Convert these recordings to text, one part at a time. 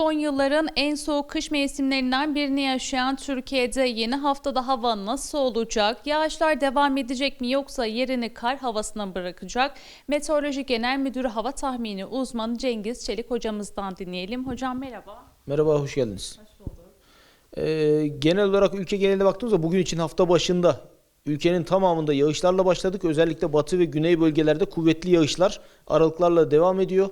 Son yılların en soğuk kış mevsimlerinden birini yaşayan Türkiye'de yeni haftada hava nasıl olacak? Yağışlar devam edecek mi yoksa yerini kar havasına bırakacak? Meteoroloji Genel Müdürü Hava Tahmini uzmanı Cengiz Çelik hocamızdan dinleyelim. Hocam merhaba. Merhaba, hoş geldiniz. Ee, genel olarak ülke geneline baktığımızda bugün için hafta başında ülkenin tamamında yağışlarla başladık. Özellikle batı ve güney bölgelerde kuvvetli yağışlar aralıklarla devam ediyor.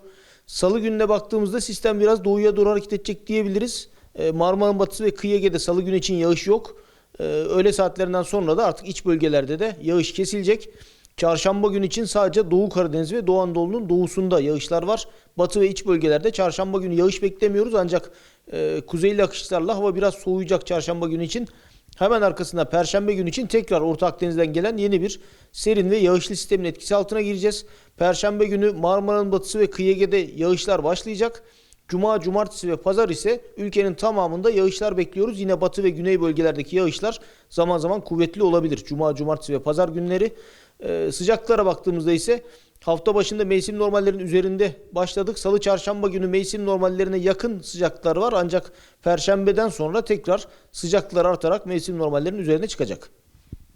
Salı gününe baktığımızda sistem biraz doğuya doğru hareket edecek diyebiliriz. Ee, Marmara'nın batısı ve kıyı Ege'de salı günü için yağış yok. Ee, öğle saatlerinden sonra da artık iç bölgelerde de yağış kesilecek. Çarşamba günü için sadece Doğu Karadeniz ve Doğu Anadolu'nun doğusunda yağışlar var. Batı ve iç bölgelerde çarşamba günü yağış beklemiyoruz ancak e, kuzeyli akışlarla hava biraz soğuyacak çarşamba günü için. Hemen arkasında perşembe günü için tekrar Orta Akdeniz'den gelen yeni bir serin ve yağışlı sistemin etkisi altına gireceğiz. Perşembe günü Marmara'nın batısı ve kıyı Ege'de yağışlar başlayacak. Cuma, cumartesi ve pazar ise ülkenin tamamında yağışlar bekliyoruz. Yine batı ve güney bölgelerdeki yağışlar zaman zaman kuvvetli olabilir. Cuma, cumartesi ve pazar günleri. Ee, sıcaklara baktığımızda ise hafta başında mevsim normallerinin üzerinde başladık. Salı, çarşamba günü mevsim normallerine yakın sıcaklıklar var. Ancak perşembeden sonra tekrar sıcaklıklar artarak mevsim normallerinin üzerine çıkacak.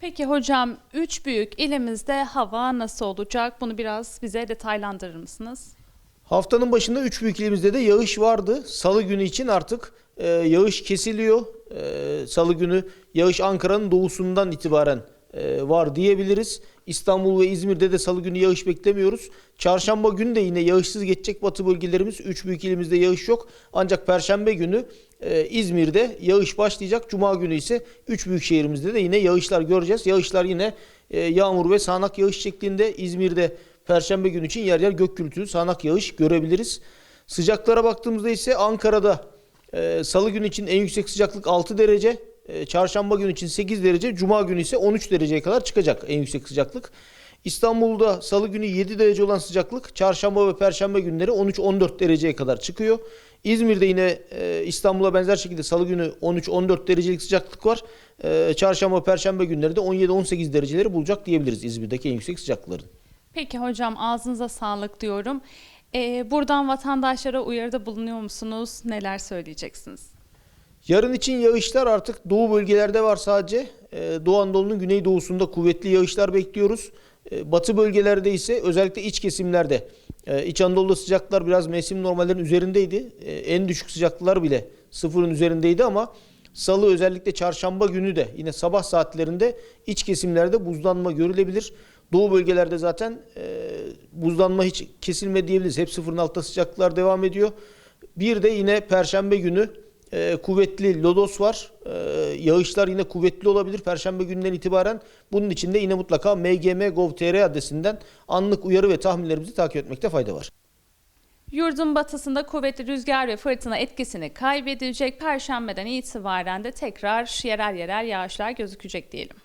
Peki hocam, üç büyük ilimizde hava nasıl olacak? Bunu biraz bize detaylandırır mısınız? Haftanın başında 3 büyük ilimizde de yağış vardı. Salı günü için artık e, yağış kesiliyor. E, Salı günü yağış Ankara'nın doğusundan itibaren var diyebiliriz. İstanbul ve İzmir'de de salı günü yağış beklemiyoruz. Çarşamba günü de yine yağışsız geçecek batı bölgelerimiz. 3 büyük ilimizde yağış yok. Ancak perşembe günü e, İzmir'de yağış başlayacak. Cuma günü ise 3 büyük şehrimizde de yine yağışlar göreceğiz. Yağışlar yine e, yağmur ve sağanak yağış şeklinde İzmir'de Perşembe günü için yer yer gök gürültülü sağanak yağış görebiliriz. Sıcaklara baktığımızda ise Ankara'da e, salı günü için en yüksek sıcaklık 6 derece. E, çarşamba günü için 8 derece. Cuma günü ise 13 dereceye kadar çıkacak en yüksek sıcaklık. İstanbul'da salı günü 7 derece olan sıcaklık çarşamba ve perşembe günleri 13-14 dereceye kadar çıkıyor. İzmir'de yine e, İstanbul'a benzer şekilde salı günü 13-14 derecelik sıcaklık var. E, çarşamba perşembe günleri de 17-18 dereceleri bulacak diyebiliriz İzmir'deki en yüksek sıcaklıkların. Peki hocam ağzınıza sağlık diyorum. Ee, buradan vatandaşlara uyarıda bulunuyor musunuz? Neler söyleyeceksiniz? Yarın için yağışlar artık doğu bölgelerde var sadece. Ee, Doğu Anadolu'nun güneydoğusunda kuvvetli yağışlar bekliyoruz. Ee, Batı bölgelerde ise özellikle iç kesimlerde e, İç Anadolu'da sıcaklıklar biraz mevsim normallerin üzerindeydi. Ee, En düşük sıcaklıklar bile sıfırın üzerindeydi ama salı özellikle çarşamba günü de yine sabah saatlerinde iç kesimlerde buzlanma görülebilir. Doğu bölgelerde zaten e, buzlanma hiç kesilme diyebiliriz. Hep sıfırın altında sıcaklıklar devam ediyor. Bir de yine perşembe günü e, kuvvetli lodos var. E, yağışlar yine kuvvetli olabilir Perşembe günden itibaren. Bunun için de yine mutlaka mgm.gov.tr adresinden anlık uyarı ve tahminlerimizi takip etmekte fayda var. Yurdun batısında kuvvetli rüzgar ve fırtına etkisini kaybedecek. Perşembeden itibaren de tekrar yerel yerel yağışlar gözükecek diyelim.